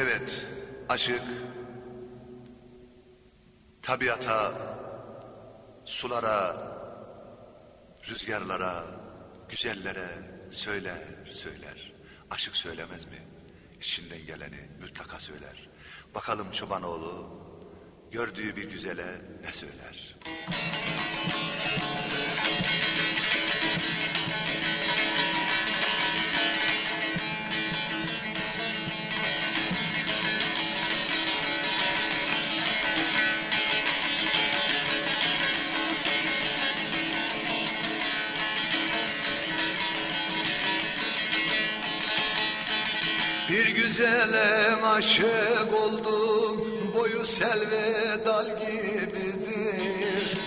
Evet, aşık tabiata, sulara, rüzgarlara, güzellere söyler, söyler. Aşık söylemez mi? İçinden geleni mutlaka söyler. Bakalım çobanoğlu gördüğü bir güzele ne söyler? Bir güzele aşık oldum, boyu selve dal gibidir.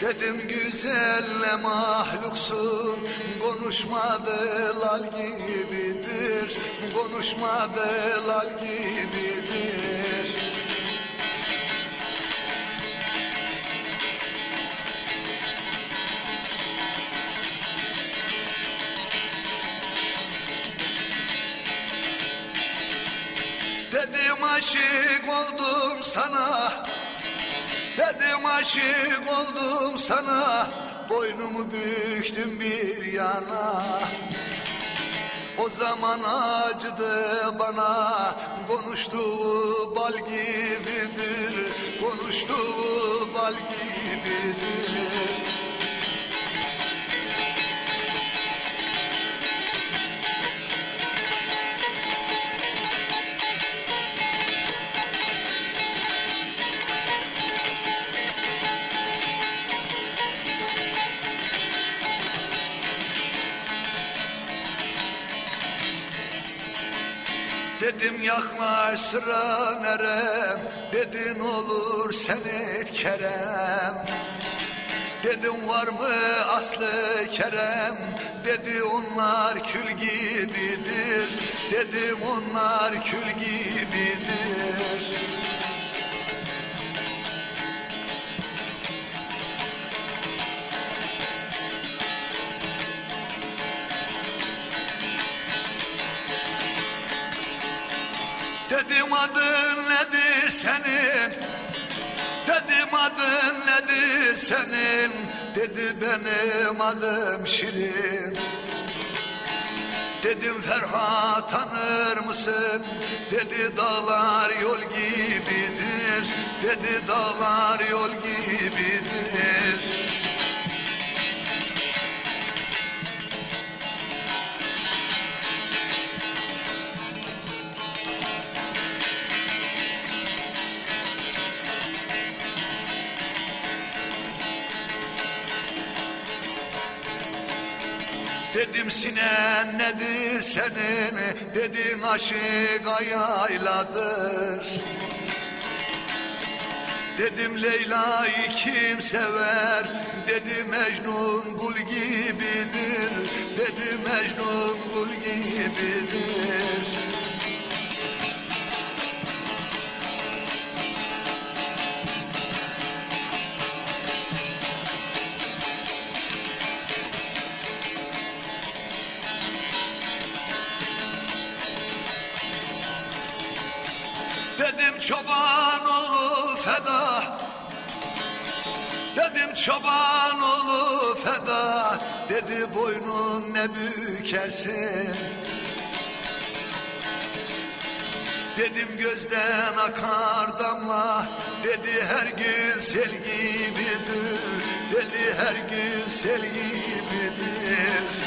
Dedim güzelle mahluksun, konuşmadı lal gibidir. Konuşmadı lal gibidir. Dedim aşık oldum sana. Dedim aşık oldum sana. Boynumu büktüm bir yana. O zaman acıdı bana. Konuştuğu bal gibidir. Konuştuğu bal gibidir Dedim yaklaş sıra nerem? Dedin olur senet kerem. Dedim var mı aslı kerem? Dedi onlar kül gibidir. Dedim onlar kül gibidir Dedim adın nedir senin? Dedim adın nedir senin? Dedi benim adım Şirin. Dedim Ferhat tanır mısın? Dedi dağlar yol gibidir. Dedi dağlar yol gibidir Dedim sinen nedir senin? Dedin aşık ayayladır Dedim Leyla'yı kim sever? Dedi Mecnun kul gibidir. Dedi Mecnun kul gibidir Dedim çoban oğlu feda. Dedim çoban oğlu feda. Dedi boynun ne bükersin. Dedim gözden akar damla. Dedi her gün sel gibidir Dedi her gün sel gibidir